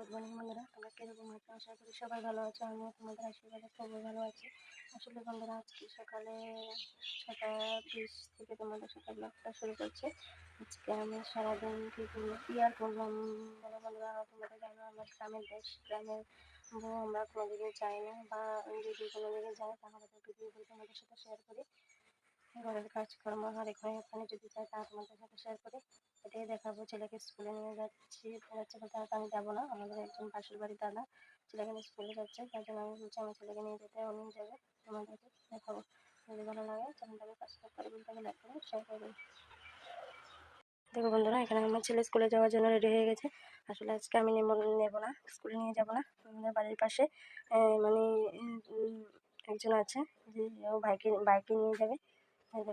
Good morning বন্ধুরা, তোমরা কীরকম আছো? আশা করি সবাই ভালো আছো, আমিও তোমাদের আশীর্বাদে খুবই ভালো আছি। আসলে বন্ধুরা, আজকে সকালে ছটা বিশ থেকে তোমাদের সাথে ব্লগটা শুরু করছি। আজকে আমি সারাদিন কি আর করলাম বলো বন্ধুরা তোমাদের জানো আমার গ্রামের দেশ, গ্রামের বউ, আমরা কোনোদিনই যাই না, বা যদি কোনো যাই, তাহলে ভিডিওগুলো তোমাদের সাথে শেয়ার করি। ঘরের কাজকর্ম আর এখানে ওখানে যদি যাই তা তোমাদের সাথে শেয়ার করি। এটাই দেখাবো, ছেলেকে স্কুলে নিয়ে যাচ্ছি। যাচ্ছে বলতে হয়তো আমি যাব না, আমাদের একজন পাশের বাড়ির দাদা, ছেলেকে নিয়ে স্কুলে যাচ্ছে, তার জন্য আমি বলছি আমার ছেলেকে নিয়ে যেতে উনি যাবে, তোমাদেরকে দেখাবো। যদি ভালো লাগে চ্যানেলটাকে সাবস্ক্রাইব করে বলতে লাইক করে শেয়ার করে দেখো বন্ধুরা, এখানে আমার ছেলে স্কুলে যাওয়ার জন্য রেডি হয়ে গেছে। আসলে আজকে আমি নেব, নেব না স্কুলে নিয়ে যাব না। আমাদের বাড়ির পাশে মানে একজন আছে, যে ও বাইকে বাইকে নিয়ে যাবে। আমি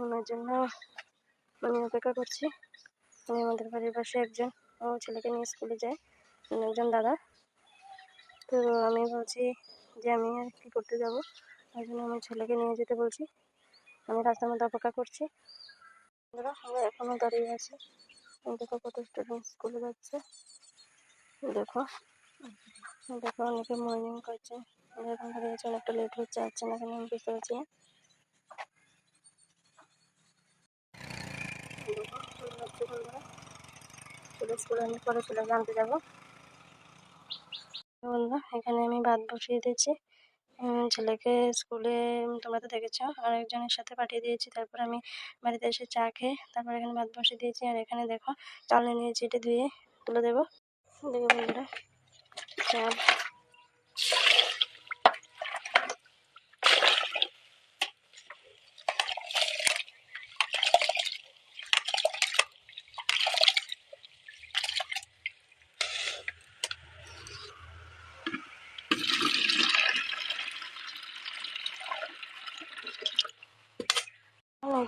ওনার জন্য আমি অপেক্ষা করছি। উনি আমাদের বাড়ির পাশে একজন ও ছেলেকে নিয়ে স্কুলে যায় একজন দাদা। তো আমি বলছি যে আমি আর কি করতে যাব? তাই জন্য আমি ছেলেকে নিয়ে যেতে বলছি। আমি রাস্তার মধ্যে অপেক্ষা করছি। আমরা এখনও দাঁড়িয়ে আছি। দেখো কত স্টুডেন্ট স্কুলে যাচ্ছে। দেখো দেখো অনেকে মর্নিং করছে। এখন দাঁড়িয়ে আছি, অনেকটা লেট হচ্ছে, আসছে না কেন আমি বুঝতে পারছি না। আমি পরে চলে জানতে যাব। বন্ধুরা, এখানে আমি ভাত বসিয়ে দিয়েছি। ছেলেকে স্কুলে তোমরা তো দেখেছ, আরেকজনের সাথে পাঠিয়ে দিয়েছি। তারপর আমি বাড়িতে এসে চা খেয়ে, তারপর এখানে ভাত বসে দিয়েছি। আর এখানে দেখো, চাল নিয়েছি এটা ধুয়ে তুলে দেবো। দেখো বন্ধুরা চাল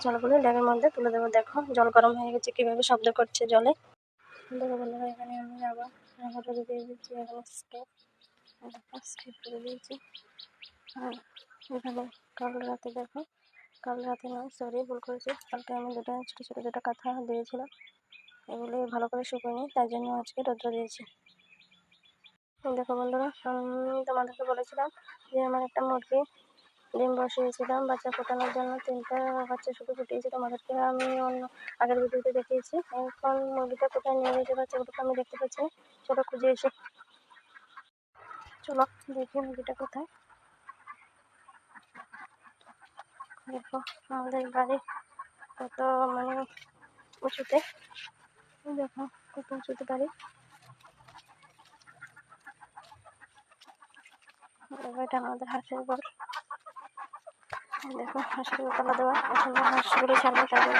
জলগুলো ল্যাগের মধ্যে তুলে দেবো। দেখো, জল গরম হয়ে গেছে। কীভাবে শব্দ করছে জলে? দেখো বন্ধুরা, এখানে আমি যাব রাখাটা দিয়ে দিচ্ছি এখানে স্টেপ স্টেপ করে দিয়েছি। আর এখানে কাল রাতে দেখো, কাল রাতে নয় সরি ভুল করেছি। কালকে আমি দুটো, ছোটো ছোটো দুটো কাঁথা দিয়েছিলাম। এগুলো ভালো করে শুকোয়নি, তাই জন্য আজকে রৌদ্র দিয়েছি। দেখো বন্ধুরা, আমি তোমাদেরকে বলেছিলাম যে আমার একটা মুরগি ডিম বসিয়েছিলাম বাচ্চা ফোটানোর জন্য। তিনটা বাচ্চা শুধু ফুটিয়েছি তোমাদেরকে আমি অন্য আগের ভিডিওতে দেখিয়েছি। এখন মুরগিটা কোথায় নিয়ে গেছে বাচ্চাগুলোকে আমি দেখতে পাচ্ছি চলো খুঁজে এসে। চলো দেখি মুরগিটা কোথায়। দেখো আমাদের বাড়ি কত মানে উঁচুতে। দেখো কত উঁচুতে বাড়ি। এটা আমাদের হাঁসের ঘর। দেখো হাঁসের তলা দেওয়া এখন হাঁসগুলো ছাড়বো তাদের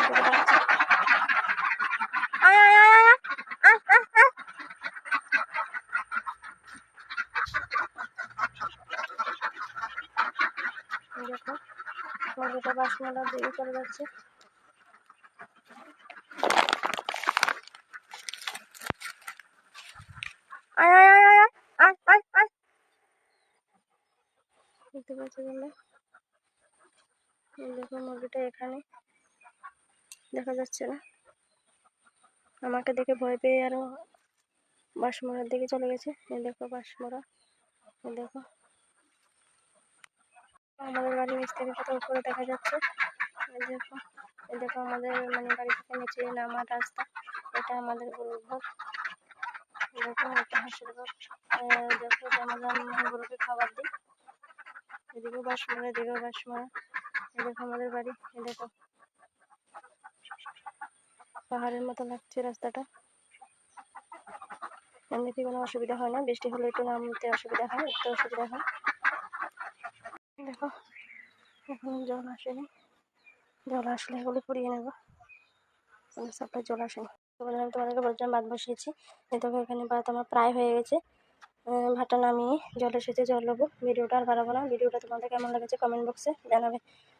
যাচ্ছে দেখতে পাচ্ছি এই দেখো মুরগিটা এখানে। দেখা যাচ্ছে না। আমাকে দেখে ভয় পেয়ে আরও বাঁশমরার দিকে চলে গেছে। দেখো বাঁশমরা এই দেখো। আমাদের বাড়ির মিস্ত্রি কত উপরে দেখা যাচ্ছে। এই দেখো। এই দেখো আমাদের মানে বাড়ি থেকে নিচে নামার রাস্তা। এটা আমাদের গরুর ঘর। দেখো এটা হাঁসের ঘর। দেখো আমাদের আমি গরুকে খাবার দিই এদিকেও বাঁশমরা এদিকেও বাঁশমরা এই দেখো আমাদের বাড়ি দেখো। পাহাড়ের মতো লাগছে রাস্তাটা। এমনিতে কোনো অসুবিধা হয় না, বৃষ্টি হলে একটু নামতে অসুবিধা হয় একটু অসুবিধা হয়। দেখো, এখন জল আসেনি। জল আসলে এগুলো পুড়িয়ে নেব। সাপ্লাই জল আসেনি। বললাম তোমাদেরকে বলছিলাম, ভাত বসিয়েছি। দেখো, এখানে ভাত আমার প্রায় হয়ে গেছে। ভাতটা নামিয়ে জল এসেছে জল নেব ভিডিওটা আর বাড়াবো না। ভিডিওটা তোমাদের কেমন লেগেছে কমেন্ট বক্সে জানাবে।